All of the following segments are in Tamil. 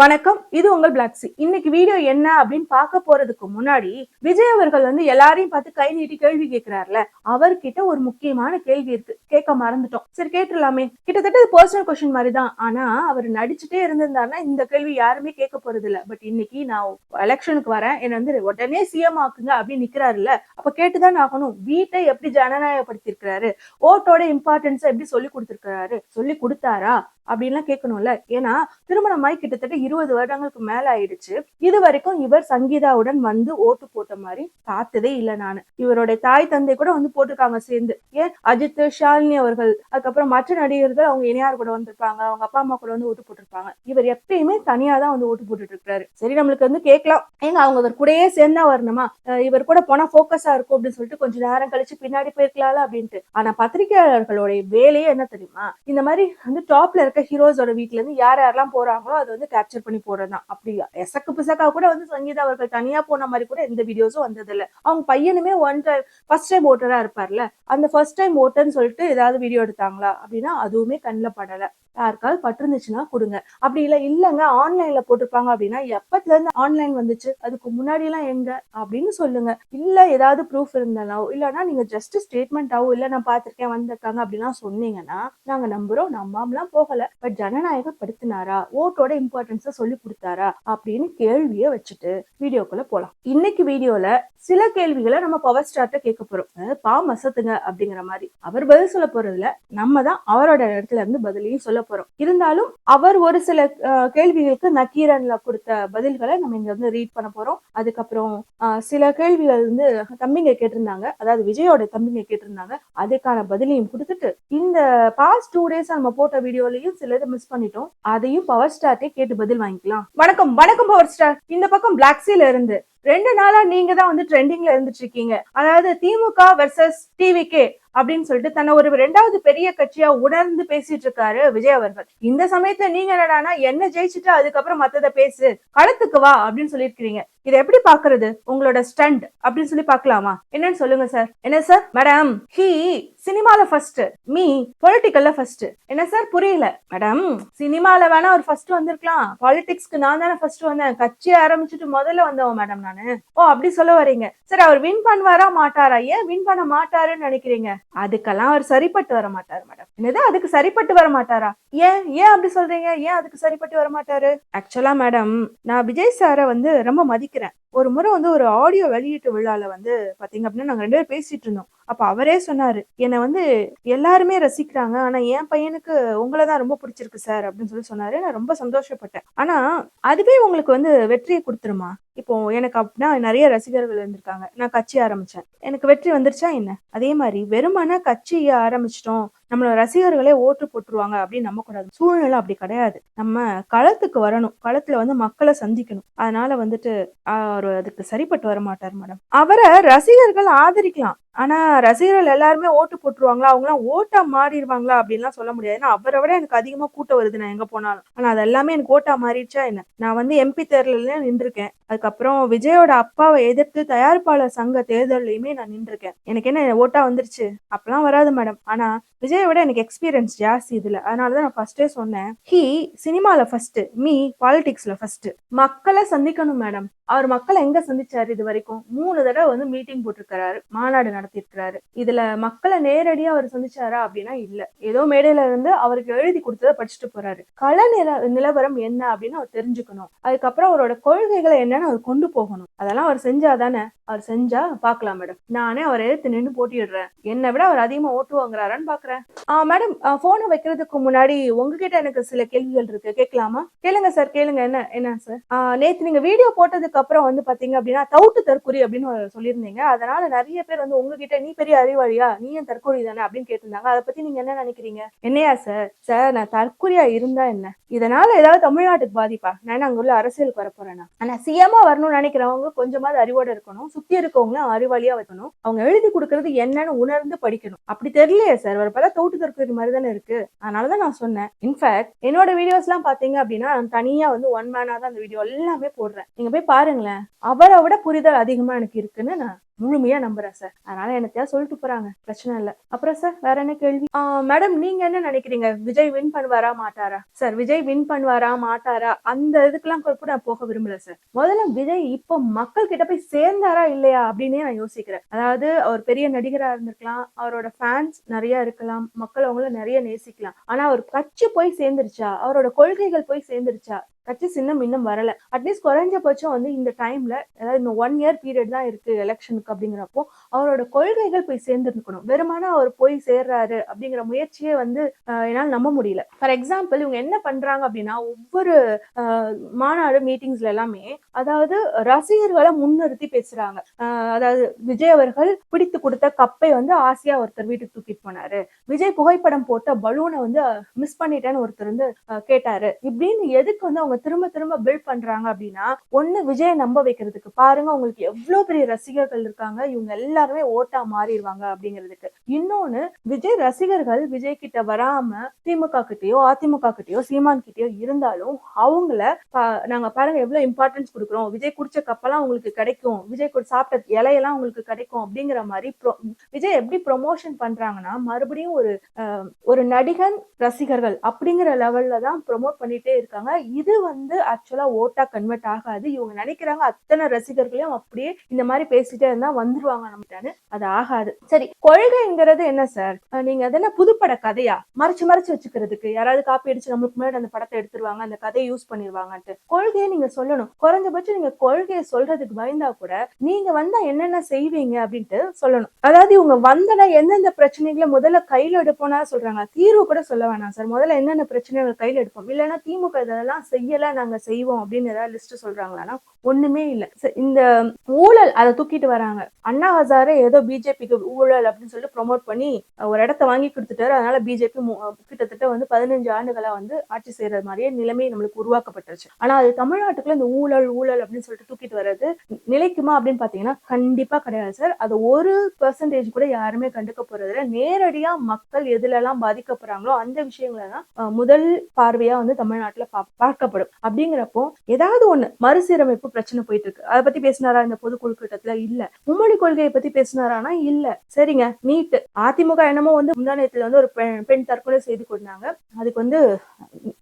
வணக்கம். இது உங்கள் பிளாக்ஸி இன்னைக்கு வீடியோ என்ன அப்படின்னு பார்க்க போறதுக்கு முன்னாடி விஜய் அவர்கள் வந்து எல்லாரையும் பார்த்து கை நீட்டி கேள்வி கேட்கிறாருல அவர்கிட்ட ஒரு முக்கியமான கேள்வி இருக்கு. கேட்க மறந்துட்டோம். சரி கேட்டுலாமே கிட்டத்தட்ட இது பர்சனல் கொஸ்டின் மாதிரி தான். ஆனா அவர் நடிச்சுட்டே இருந்திருந்தாருன்னா இந்த கேள்வி யாருமே கேட்க போறது இல்ல பட் இன்னைக்கு நான் எலெக்ஷனுக்கு வரேன். என்ன வந்து உடனே சிஎம் ஆக்குங்க அப்படின்னு நிக்கிறாருல அப்ப கேட்டுதான் ஆகணும். வீட்டை எப்படி ஜனநாயகப்படுத்திருக்கிறாரு ஓட்டோட இம்பார்ட்டன்ஸ் எப்படி சொல்லி கொடுத்திருக்கிறாரு? சொல்லி கொடுத்தாரா? அப்படின்லாம் கேட்கணும்ல. ஏன்னா திருமணமாய் கிட்டத்தட்ட இருபது வருடங்களுக்கு மேல ஆயிடுச்சு இது வரைக்கும் இவர் சங்கீதாவுடன் வந்து ஓட்டு போட்ட மாதிரி பார்த்ததே இல்லை நான். இவருடைய தாய் தந்தை கூட வந்து போட்டிருக்காங்க சேர்ந்து. ஏன்? அஜித் ஷாலினி அவர்கள் அதுக்கப்புறம் மற்ற நடிகர்கள் அவங்க இணையார் கூட வந்திருப்பாங்க. அவங்க அப்பா அம்மா கூட வந்து ஓட்டு போட்டிருப்பாங்க. இவர் எப்பயுமே தனியா தான் வந்து ஓட்டு போட்டுட்டு இருக்காரு. சரி நம்மளுக்கு வந்து கேட்கலாம். ஏங்க அவங்க இவர் கூடயே சேர்ந்தா வரணுமா? இவர் கூட போனா போக்கஸா இருக்கும் அப்படின்னு சொல்லிட்டு கொஞ்ச நேரம் கழிச்சு பின்னாடி போயிருக்கலாம்ல அப்படின்ட்டு. ஆனா பத்திரிகையாளர்களுடைய வேலையே என்ன தெரியுமா? இந்த மாதிரி வந்து டாப்ல இருக்க ஹீரோஸோட வீட்ல இருந்து யார் யாரெல்லாம் போறாங்களோ அதை வந்து கேப்சர் பண்ணி போறதுதான் அப்படி எசக்கு பிசக்கா கூட வந்து சங்கீதா அவர்கள் தனியா போன மாதிரி கூட எந்த வீடியோஸும் வந்தது இல்ல அவங்க பையனுமே ஒன் டைம் ஃபர்ஸ்ட் டைம் ஓட்டரா இருப்பார்ல அந்த ஃபர்ஸ்ட் டைம் ஓட்டர்னு சொல்லிட்டு ஏதாவது வீடியோ எடுத்தாங்களா அப்படின்னா அதுவுமே கண்ணில் படலை. யாருக்காவது பட்டிருந்துச்சுன்னா கொடுங்க. அப்படி இல்லை இல்லைங்க ஆன்லைன்ல போட்டிருப்பாங்க அப்படின்னா எப்பத்துல இருந்து ஆன்லைன் வந்துச்சு? அதுக்கு முன்னாடி எல்லாம் எங்க? அப்படின்னு சொல்லுங்க. இல்ல ஏதாவது ப்ரூஃப் இருந்தாலோ இல்லைன்னா நீங்க ஜஸ்ட் ஸ்டேட்மெண்ட்டாவோ இல்ல நான் பார்த்திருக்கேன் வந்திருக்காங்க அப்படிலாம் சொன்னீங்கன்னா நாங்க நம்புறோம் நம்பாமலாம் போகல. பட் ஜனநாயகப்படுத்தினாரா ஓட்டோட இம்பார்ட்டன்ஸை சொல்லி கொடுத்தாரா? அப்படின்னு கேள்வியை வச்சுட்டு வீடியோக்குள்ள போலாம். இன்னைக்கு வீடியோல சில கேள்விகளை நம்ம பவர் ஸ்டார்ட்ட கேட்க போறோம். பா மசத்துங்க அப்படிங்கிற மாதிரி. அவர் பதில் சொல்ல போறதுல நம்ம தான் அவரோட இடத்துல இருந்து பதிலையும் சொல்ல போறோம். இருந்தாலும் அவர் ஒரு சில கேள்விகளுக்கு நக்கீரன்ல கொடுத்த பதில்களை நம்ம இங்க வந்து ரீட் பண்ண போறோம். அதுக்கப்புறம் சில கேள்விகள் வந்து தம்பிங்க கேட்டிருந்தாங்க. அதாவது விஜயோட தம்பிங்க கேட்டிருந்தாங்க. அதுக்கான பதிலையும் கொடுத்துட்டு இந்த பாஸ்ட் டூ டேஸ் நம்ம போட்ட வீடியோலையும் சிலது மிஸ் பண்ணிட்டோம். அதையும் பவர் ஸ்டார்ட்டே கேட்டு பதில் வாங்கிக்கலாம். வணக்கம். வணக்கம் பவர் ஸ்டார் இந்த பக்கம் பிளாக்ஸில இருந்து. ரெண்டு நாளா நீங்க தான் வந்து ட்ரெண்டிங்ல இருந்துட்டு இருக்கீங்க அதாவது திமுக வெர்சஸ் டிவிகே அப்படின்னு சொல்லிட்டு தன்னை ஒரு ரெண்டாவது பெரிய கட்சியா உணர்ந்து பேசிட்டு இருக்காரு விஜய் அவர்கள். இந்த சமயத்துல நீங்க என்னடானா என்ன ஜெயிச்சுட்டு அதுக்கப்புறம் மத்தத பேசு களத்துக்கு வா அப்படின்னு சொல்லியிருக்கிறீங்க. இதை எப்படி பாக்குறது உங்களோட ஸ்டண்ட் அப்படின்னு சொல்லி பார்க்கலாமா? என்னன்னு சொல்லுங்க சார் என்ன சார் மேடம் ஹி சினிமால ஃபர்ஸ்ட் மீ பொலிட்டிக்கல்ல ஃபர்ஸ்ட் என்ன சார் புரியல. மேடம் சினிமால வேணா ஒரு ஃபர்ஸ்ட் வந்திருக்கலாம். பாலிடிக்ஸ்க்கு நான் தானே ஃபர்ஸ்ட் வந்தேன். கட்சி ஆரம்பிச்சுட்டு முதல்ல வந்தவன் மேடம் நானு. ஓ அப்படி சொல்ல வரீங்க. சரி அவர் வின் பண்ணுவாரா மாட்டாரா? ஏன் வின் பண்ண மாட்டாருன்னு நினைக்கிறீங்க? அதுக்கெல்லாம் அவர் சரிப்பட்டு வர மாட்டாரு மேடம் என்னது? அதுக்கு சரிப்பட்டு வர மாட்டாரா? ஏன்? ஏன் அப்படி சொல்றீங்க? ஏன் அதுக்கு சரிப்பட்டு வர மாட்டாரு? ஆக்சுவலா மேடம் நான் விஜய் சாரை வந்து ரொம்ப மதிக்கிறேன். ஒரு முறை வந்து ஒரு ஆடியோ வெளியீட்டு விழால வந்து பாத்தீங்க அப்படின்னா நாங்க ரெண்டு பேரும் பேசிட்டு இருந்தோம். அப்ப அவரே சொன்னாரு என்னை வந்து எல்லாருமே ரசிக்கிறாங்க. ஆனா என் பையனுக்கு உங்களை தான் ரொம்ப பிடிச்சிருக்கு சார் அப்படின்னு சொல்லி சொன்னாரு. நான் ரொம்ப சந்தோஷப்பட்டேன். ஆனா அதுவே உங்களுக்கு வந்து வெற்றியை கொடுத்துருமா? இப்போ எனக்கு அப்படின்னா நிறைய ரசிகர்கள் இருந்திருக்காங்க. நான் கட்சி ஆரம்பிச்சேன். எனக்கு வெற்றி வந்துருச்சா என்ன? அதே மாதிரி வெறுமனா கட்சியை ஆரம்பிச்சிட்டோம். நம்மளோட ரசிகர்களே ஓட்டு போட்டுருவாங்க அப்படின்னு நம்பக்கூடாது. சூழ்நிலை அப்படி கிடையாது. நம்ம களத்துக்கு வரணும். களத்துல வந்து மக்களை சந்திக்கணும். அதனால வந்துட்டு அவர் அதுக்கு சரிப்பட்டு வர மாட்டார் மேடம். அவரை ரசிகர்கள் ஆதரிக்கலாம். ஆனா ரசிகர்கள் எல்லாருமே ஓட்டு போட்டுருவாங்களா? அவங்களாம் ஓட்டா மாறிடுவாங்களா? அப்படின்லாம் சொல்ல முடியாது. ஏன்னா அவரை விட எனக்கு அதிகமா கூட்டம் வருது நான் எங்க போனாலும். ஆனா அது எல்லாமே எனக்கு ஓட்டா மாறிடுச்சா என்ன? நான் வந்து எம்பி தேர்தல நின்றுருக்கேன். அதுக்கப்புறம் விஜயோட அப்பாவை எதிர்த்து தயாரிப்பாளர் சங்க தேர்தல்லையுமே நான் நின்றுருக்கேன். எனக்கு என்ன ஓட்டா வந்துருச்சு? அப்பெல்லாம் வராது மேடம் ஆனா விஜயை விட எனக்கு எக்ஸ்பீரியன்ஸ் ஜாஸ்தி இதுல. அதனாலதான் நான் ஃபர்ஸ்டே சொன்னேன். ஹி சினிமால ஃபர்ஸ்ட் மீ பாலிடிக்ஸ்ல ஃபர்ஸ்ட் மக்களை சந்திக்கணும் மேடம் அவர் மக்களை எங்க சந்திச்சாரு இது வரைக்கும் மூணு தடவை வந்து மீட்டிங் போட்டிருக்கிறாரு மாநாடு நடத்திருக்கிறாரு இதுல மக்களை நேரடியா அவர் சந்திச்சாரா அப்படின்னா இல்ல. ஏதோ மேடையில இருந்து அவருக்கு எழுதி கொடுத்ததை படிச்சுட்டு போறாரு. கள நில நிலவரம் என்ன அப்படின்னு அவர் தெரிஞ்சுக்கணும். அதுக்கப்புறம் அவரோட கொள்கைகளை என்னன்னு அவர் கொண்டு போகணும். அதெல்லாம் அவர் செஞ்சாதானே? அவர் செஞ்சா பார்க்கலாம் மேடம். நானே அவர் எடுத்து நின்று போட்டிடுறேன் என்னை விட அவர் அதிகமா ஓட்டு வாங்குறாரான்னு பாக்குறேன். ஆஹ் மேடம் போனை வைக்கிறதுக்கு முன்னாடி உங்ககிட்ட எனக்கு சில கேள்விகள் இருக்கு. கேட்கலாமா? கேளுங்க சார் கேளுங்க. என்ன என்ன சார்? நேத்து நீங்க வீடியோ போட்டதுக்கு அதுக்கப்புறம் வந்து பாத்தீங்க அப்படின்னா தவுட்டு தற்கொலை அப்படின்னு சொல்லியிருந்தீங்க. அதனால நிறைய பேர் வந்து உங்ககிட்ட நீ பெரிய அறிவாளியா? நீ ஏன் தற்கொலை தானே? அப்படின்னு கேட்டிருந்தாங்க. அதை பத்தி நீங்க என்ன நினைக்கிறீங்க? என்னையா சார்? சார் நான் தற்கொலையா இருந்தா என்ன? இதனால ஏதாவது தமிழ்நாட்டுக்கு பாதிப்பா? நான் அங்க உள்ள அரசியலுக்கு வர போறேனா ஆனா சிஎம்மா வரணும்னு நினைக்கிறவங்க கொஞ்சமாவது அறிவோட இருக்கணும். சுத்தி இருக்கவங்களும் அறிவாளியா வைக்கணும். அவங்க எழுதி கொடுக்கறது என்னன்னு உணர்ந்து படிக்கணும். அப்படி தெரியலையே சார். ஒரு பல தோட்டு தற்கொலை மாதிரி தானே இருக்கு. அதனாலதான் நான் சொன்னேன். இன்ஃபேக்ட் என்னோட வீடியோஸ் எல்லாம் பாத்தீங்க அப்படின்னா நான் தனியா வந்து ஒன் மேனா தான் அந்த வீடியோ எல்லாமே போடுறேன். நீங்க போய் பாருங்களேன். அவரை விட புரிதல் அதிகமா எனக்கு இருக்குன்னு நான் முழுமையா நம்புறேன் சார் அதனால என்னத்தையா சொல்லிட்டு போறாங்க. பிரச்சனை இல்ல. அப்புறம் சார் வேற என்ன கேள்வி? மேடம் நீங்க என்ன நினைக்கிறீங்க? விஜய் வின் பண்ணுவாரா மாட்டாரா? சார் விஜய் வின் பண்ணுவாரா மாட்டாரா? அந்த இதுக்கெல்லாம் கூட நான் போக விரும்பல சார் முதல்ல விஜய் இப்போ மக்கள் கிட்ட போய் சேர்ந்தாரா இல்லையா அப்படின்னே நான் யோசிக்கிறேன். அதாவது அவர் பெரிய நடிகரா இருந்திருக்கலாம். அவரோட ஃபேன்ஸ் நிறைய இருக்கலாம். மக்கள் அவங்கள நிறைய நேசிக்கலாம். ஆனா அவர் கட்சி போய் சேர்ந்துருச்சா? அவரோட கொள்கைகள் போய் சேர்ந்துருச்சா? கட்சி சின்னம் இன்னும் வரல. அட்லீஸ்ட் குறைஞ்சபட்சம் வந்து இந்த டைம்ல அதாவது இந்த ஒன் இயர் பீரியட் தான் இருக்கு எலெக்ஷனுக்கு அப்படிங்கிறப்போ அவரோட கொள்கைகள் போய் சேர்ந்துருக்கணும் வெறுமான அவர் போய் சேர்றாரு அப்படிங்கிற முயற்சியே வந்து என்னால் நம்ப முடியல. ஃபார் எக்ஸாம்பிள் இவங்க என்ன பண்றாங்க அப்படின்னா ஒவ்வொரு மாநாடு மீட்டிங்ஸ்ல எல்லாமே அதாவது ரசிகர்களை முன்னிறுத்தி பேசுறாங்க. அதாவது விஜய் அவர்கள் பிடித்து கொடுத்த கப்பை வந்து ஆசையா ஒருத்தர் வீட்டுக்கு தூக்கிட்டு போனாரு. விஜய் புகைப்படம் போட்ட பலூனை வந்து மிஸ் பண்ணிட்டேன்னு ஒருத்தர் வந்து கேட்டாரு. இப்படின்னு எதுக்கு வந்து அவங்க திரும்ப திரும்ப பில்ட் பண்றாங்க அப்படின்னா ஒண்ணு விஜயை நம்ப வைக்கிறதுக்கு பாருங்க உங்களுக்கு எவ்வளவு பெரிய ரசிகர்கள் இருக்காங்க இவங்க எல்லாருமே ஓட்டா மாறிடுவாங்க அப்படிங்கிறதுக்கு. இன்னொன்னு விஜய் ரசிகர்கள் விஜய் கிட்ட வராம திமுக கிட்டயோ அதிமுக கிட்டயோ சீமான் கிட்டயோ இருந்தாலும் அவங்கள பா- நாங்க பாருங்க எவ்வளவு இம்பார்ட்டன்ஸ் கொடுக்குறோம். விஜய் குடிச்ச கப்பெல்லாம் உங்களுக்கு கிடைக்கும். விஜய் சாப்பிட்ட இலையெல்லாம் உங்களுக்கு கிடைக்கும் அப்படிங்கிற மாதிரி விஜய் எப்படி ப்ரொமோஷன் பண்றாங்கன்னா மறுபடியும் ஒரு ஒரு நடிகன் ரசிகர்கள் அப்படிங்கிற லெவல்ல தான் ப்ரொமோட் பண்ணிட்டே இருக்காங்க. இது வந்து ஆக்சுவலா ஓட்டா கன்வெர்ட் ஆகாது. இவங்க நினைக்கிறாங்க அத்தனை ரசிகர்களையும் அப்படியே இந்த மாதிரி பேசிட்டே இருந்தா வந்துருவாங்க நம்மட்டான்னு அது ஆகாது. சரி கொள்கைங்கிறது என்ன சார் நீங்க அதெல்லாம் புதுப்பட கதையா? மறைச்சு மறைச்சு வச்சுக்கிறதுக்கு. யாராவது காப்பி அடிச்சு நம்மளுக்கு முன்னாடி அந்த படத்தை எடுத்துருவாங்க அந்த கதையை யூஸ் பண்ணிருவாங்கன்ட்டு. கொள்கையை நீங்க சொல்லணும். குறைஞ்சபட்சம் நீங்க கொள்கையை சொல்றதுக்கு பயந்தா கூட நீங்க வந்தா என்னென்ன செய்வீங்க அப்படின்ட்டு சொல்லணும். அதாவது இவங்க வந்தனா எந்தெந்த பிரச்சனைகளை முதல்ல கையில எடுப்போம்னா சொல்றாங்க. தீர்வு கூட சொல்ல வேணாம் சார் முதல்ல என்னென்ன பிரச்சனைகள் கையில எடுப்போம்? இல்லைன்னா திமுக இதெல்லாம் செய்யல நாங்க செய்வோம் அப்படின்னு ஏதாவது லிஸ்ட் சொல்றாங்களான்னா ஒண்ணுமே இல்லை. இந்த ஊழல் அதை தூக்கிட்டு வராங்க. அண்ணா ஹசாரே ஏதோ பிஜேபிக்கு ஊழல் அப்படின்னு சொல்லிட்டு ப்ரொமோட் பண்ணி ஒரு இடத்த வாங்கி கொடுத்துட்டாரு. அதனால பிஜேபி கிட்டத்தட்ட வந்து பதினஞ்சு ஆண்டுகளா வந்து ஆட்சி செய்யறது மாதிரியே நிலைமை நம்மளுக்கு உருவாக்கப்பட்டுருச்சு. ஆனா அது தமிழ்நாட்டுக்குள்ள இந்த ஊழல் ஊழல் அப்படின்னு சொல்லிட்டு தூக்கிட்டு வர்றது நிலைக்குமா அப்படின்னு பாத்தீங்கன்னா கண்டிப்பா கிடையாது சார். அது ஒரு பெர்சன்டேஜ் கூட யாருமே கண்டுக்க போகிறதில்ல நேரடியாக நேரடியா மக்கள் எதுல எல்லாம் பாதிக்கப்படுறாங்களோ அந்த விஷயங்களை தான் முதல் பார்வையா வந்து தமிழ்நாட்டுல பா- தேவைப்படும். அப்படிங்கிறப்போ ஏதாவது ஒண்ணு மறுசீரமைப்பு பிரச்சனை போயிட்டு இருக்கு அதை பத்தி பேசினாரா இந்த பொதுக்குழு கூட்டத்துல? இல்ல. மும்மொழி கொள்கையை பத்தி பேசினாரானா? இல்ல. சரிங்க நீட் அதிமுக என்னமோ வந்து முந்தானயத்துல வந்து ஒரு பெண் பெண் தற்கொலை செய்து கொண்டாங்க. அதுக்கு வந்து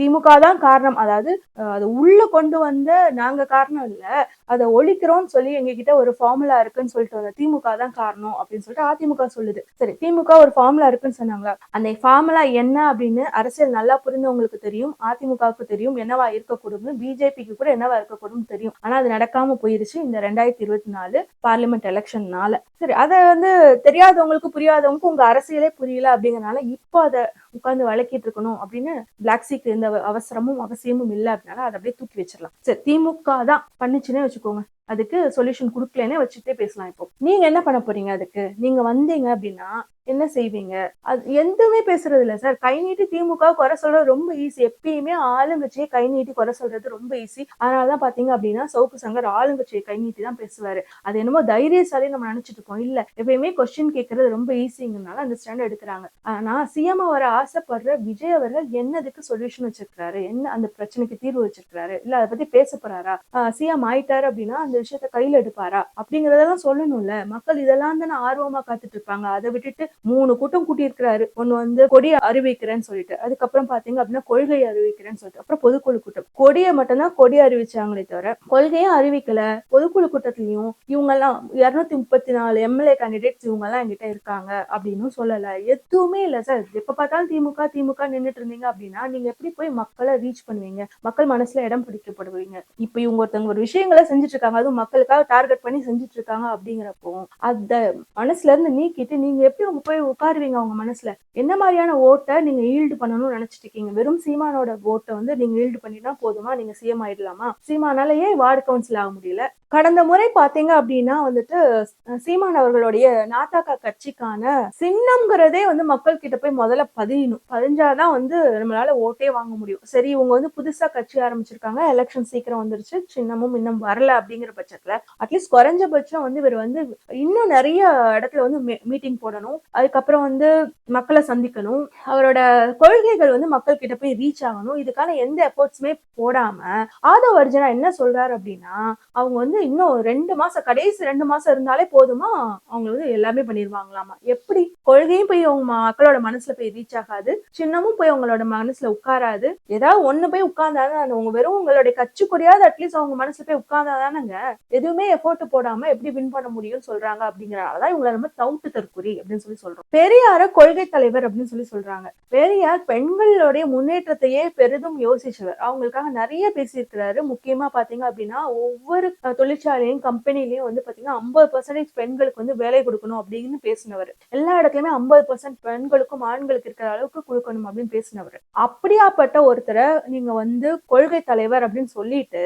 திமுக தான் காரணம். அதாவது அதை அது உள்ள கொண்டு வந்த நாங்க காரணம் இல்ல. அதை ஒழிக்கிறோம்னு சொல்லி எங்க கிட்ட ஒரு ஃபார்முலா இருக்குன்னு சொல்லிட்டு வந்த திமுக தான் காரணம் அப்படின்னு சொல்லிட்டு அதிமுக சொல்லுது. சரி திமுக ஒரு ஃபார்முலா இருக்குன்னு சொன்னாங்களா அந்த ஃபார்முலா என்ன அப்படின்னு அரசியல் நல்லா புரிந்தவங்களுக்கு தெரியும் அதிமுகவுக்கு தெரியும் என்னவா இருக்கக்கூடும் பிஜேபிக்கு கூட என்னவா இருக்கக்கூடும் தெரியும். ஆனா அது நடக்காம போயிருச்சு இந்த ரெண்டாயிரத்தி இருபத்தி நாலு பார்லிமெண்ட் எலெக்ஷன்னால சரி அதை வந்து தெரியாதவங்களுக்கு புரியாதவங்களுக்கு உங்க அரசியலே புரியல அப்படிங்கறனால இப்போ அதை உட்காந்து வழக்கிட்டு இருக்கணும் அப்படின்னு பிளாக் சீக்கு அவசரமும் அவசியமும் இல்லை அப்படின்னால அதை அப்படியே தூக்கி வச்சிடலாம். சரி திமுக தான் பண்ணுச்சுன்னே வச்சுக்கோங்க. அதுக்கு சொல்யூஷன் கொடுக்கலன்னு வச்சுட்டே பேசலாம் இப்போ. நீங்க என்ன பண்ண போறீங்க அதுக்கு? நீங்க வந்தீங்க அப்படின்னா என்ன செய்வீங்க? அது எதுவுமே பேசுறது இல்லை சார். கை நீட்டி திமுக குறை சொல்றது ரொம்ப ஈஸி எப்பயுமே ஆளுங்கட்சியை கை நீட்டி குறை சொல்றது ரொம்ப ஈஸி அதனாலதான் பாத்தீங்க அப்படின்னா சவுக்கு சங்கர் ஆளுங்கட்சியை கை நீட்டி தான் பேசுவாரு. அது என்னமோ தைரியசாலி நம்ம நினைச்சிட்டு இருக்கோம். இல்ல எப்பயுமே கொஸ்டின் கேட்கறது ரொம்ப ஈஸிங்கிறனால அந்த ஸ்டாண்ட் எடுக்கிறாங்க. ஆனா சிஎம் வர ஆசைப்படுற விஜய் அவர்கள் என்னதுக்கு சொல்யூஷன் வச்சிருக்கிறாரு? என்ன அந்த பிரச்சனைக்கு தீர்வு வச்சிருக்கிறாரு? இல்ல அதை பத்தி பேச போறாரா? சிஎம் ஆயிட்டாரு அப்படின்னா அந்த விஷயத்த கையில எடுப்பாரா? அப்படிங்கறதெல்லாம் சொல்லணும்ல. மக்கள் இதெல்லாம் தானே ஆர்வமா காத்துட்டு இருப்பாங்க. அதை விட்டுட்டு மூணு கூட்டம் கூட்டி இருக்கிறாரு வந்து கொடியை அறிவிக்கிறேன்னு சொல்லிட்டு அதுக்கப்புறம் பாத்தீங்க அப்படின்னா கொள்கையை அறிவிக்கிறேன்னு சொல்லிட்டு அப்புறம் பொதுக்குழு கூட்டம். கொடியை மட்டும்தான் கொடி அறிவிச்சாங்களே தவிர கொள்கையும் அறிவிக்கல. பொதுக்குழு கூட்டத்திலையும் இவங்க எல்லாம் இருநூத்தி முப்பத்தி நாலு எம்எல்ஏ கேண்டிடேட்ஸ் இவங்க எல்லாம் என்கிட்ட இருக்காங்க அப்படின்னு சொல்லல. எதுவுமே இல்ல சார். எப்ப பார்த்தாலும் திமுக திமுக நின்னுட்டு இருந்தீங்க அப்படின்னா நீங்க எப்படி போய் மக்களை ரீச் பண்ணுவீங்க? மக்கள் மனசுல இடம் பிடிக்கப்படுவீங்க. இப்ப இவங்க ஒருத்தவங்க ஒரு விஷயங்களை செஞ்சுட்டு இருக்காங்க. மக்களுக்காக டார்கெட் பண்ணி செஞ்சுட்டு இருக்காங்க அப்படிங்கிறப்போ அந்த மனசுல இருந்து நீக்கிட்டு நீங்க எப்படி உங்க போய் உட்காருவீங்க அவங்க மனசுல? என்ன மாதிரியான ஓட்டை நீங்க ஈல்டு பண்ணணும்னு நினைச்சிட்டு இருக்கீங்க? வெறும் சீமானோட ஓட்டை வந்து நீங்க ஈல்டு பண்ணினா போதுமா? நீங்க சிஎம் ஆயிடலாமா? சீமானால ஏன் வார்டு கவுன்சில் ஆக முடியல? கடந்த முறை பாத்தீங்க அப்படின்னா வந்துட்டு சீமான் அவர்களுடைய நாட்டாக்கா கட்சிக்கான சின்னம்ங்கிறதே வந்து மக்கள் கிட்ட போய் முதல்ல பதியணும். பதிஞ்சாதான் வந்து நம்மளால ஓட்டே வாங்க முடியும். சரி இவங்க வந்து புதுசா கட்சி ஆரம்பிச்சிருக்காங்க. எலெக்ஷன் சீக்கிரம் வந்துருச்சு. சின்னமும் இன்னும் வரல அப்படிங்கிற பட்சத்துல அட்லீஸ்ட் குறைஞ்சபட்சம் வந்து இவர் வந்து இன்னும் நிறைய இடத்துல வந்து மீட்டிங் போடணும். அதுக்கப்புறம் வந்து மக்களை சந்திக்கணும். அவரோட கொள்கைகள் வந்து மக்கள் கிட்ட போய் ரீச் ஆகணும். இதுக்கான எந்த எஃபர்ட்ஸுமே போடாம ஆதவ் அர்ஜுனா என்ன சொல்றாரு அப்படின்னா அவங்க வந்து இன்னும் ரெண்டு மாசம் கடைசி ரெண்டு மாசம் இருந்தாலே போதுமா? அவங்க வந்து எல்லாமே பண்ணிருவாங்களாமா? எப்படி? கொள்கையும் போய் அவங்க மக்களோட மனசுல போய் ரீச் ஆகாது. சின்னமும் போய் அவங்களோட மனசுல உட்காராது. ஏதாவது ஒண்ணு போய் உட்கார்ந்தாதான் உங்க வெறும் உங்களுடைய கச்சு குறையாத அட்லீஸ்ட் அவங்க மனசுல போய் உட்கார்ந்தாதானங்க எதுவுமே எஃபோர்ட் போடாம எப்படி வின் பண்ண முடியும்னு சொல்றாங்க அப்படிங்கறனாலதான் இவங்களை நம்ம தவுட்டு தற்குறி அப்படின்னு சொல்லி சொல்றோம். பெரியார கொள்கை தலைவர் அப்படின்னு சொல்லி சொல்றாங்க. பெரியார் பெண்களுடைய முன்னேற்றத்தையே பெரிதும் யோசிச்சவர். அவங்களுக்காக நிறைய பேசியிருக்கிறாரு. முக்கியமா பாத்தீங்க அப்படின்னா ஒவ்வொரு தொழிற்சாலையும் கம்பெனிலையும் வந்து பாத்தீங்கன்னா ஐம்பது பர்சன்டேஜ் பெண்களுக்கு வந்து வேலை கொடுக்கணும் அப்படின்னு பேசினவர். எல்லா இடத்துலயுமே ஐம்பது பர்சன்ட் பெண்களுக்கும் ஆண்களுக்கு இருக்கிற அளவுக்கு கொடுக்கணும் அப்படின்னு பேசினவர். அப்படியாப்பட்ட ஒருத்தரை நீங்க வந்து கொள்கை தலைவர் அப்படின்னு சொல்லிட்டு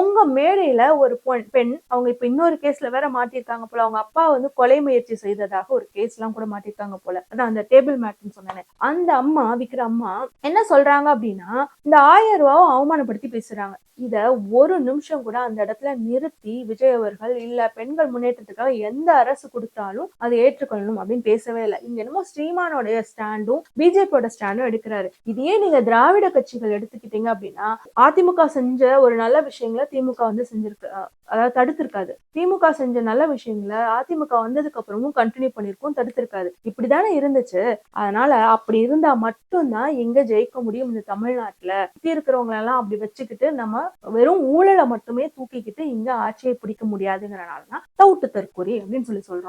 உங்க மேடையில ஒரு பெண் அவங்க இப்ப இன்னொரு கேஸ்ல வேற மாட்டிருக்காங்க போல. அவங்க அப்பா வந்து கொலை முயற்சி செய்ததாக ஒரு கேஸ் எல்லாம் கூட மாட்டிருக்காங்க போல. அதான் அந்த டேபிள் மேட்னு சொன்னேன். அந்த அம்மா விக்கிற அம்மா என்ன சொல்றாங்க அப்படின்னா இந்த ஆயிரம் ரூபாவை அவமானப்படுத்தி பேசுறாங்க. இத ஒரு நிமிஷம் கூட அந்த இடத்துல நிறுத்தி விஜய் அவர்கள் இல்ல பெண்கள் முன்னேற்றத்துக்காக எந்த அரசு கொடுத்தாலும் அதை ஏற்றுக்கொள்ளணும் அப்படின்னு பேசவே இல்லை. இங்க என்னமோ ஸ்ரீமானோடைய ஸ்டாண்டும் பிஜேபியோட ஸ்டாண்டும் எடுக்கிறாரு. இதையே நீங்க திராவிட கட்சிகள் எடுத்துக்கிட்டீங்க அப்படின்னா அதிமுக செஞ்ச ஒரு நல்ல விஷயங்களை திமுக வந்து செஞ்சிருக்கு. அதாவது தடுத்திருக்காது. திமுக செஞ்ச நல்ல விஷயங்களை அதிமுக வந்ததுக்கு அப்புறமும் கண்டினியூ பண்ணிருக்கும் தடுத்திருக்காது. இப்படிதானே இருந்துச்சு. அதனால அப்படி இருந்தா மட்டும்தான் எங்க ஜெயிக்க முடியும் இந்த தமிழ்நாட்டுல. சுத்தி இருக்கிறவங்க எல்லாம் அப்படி வச்சுக்கிட்டு நம்ம வெறும் ஊழலை மட்டுமே தூக்கிக்கிட்டு இங்க ஆட்சியை பிடிக்க முடியாதுங்கிறனாலதான் தவுட்டு தற்கொலை அப்படின்னு சொல்லி சொல்றோம்.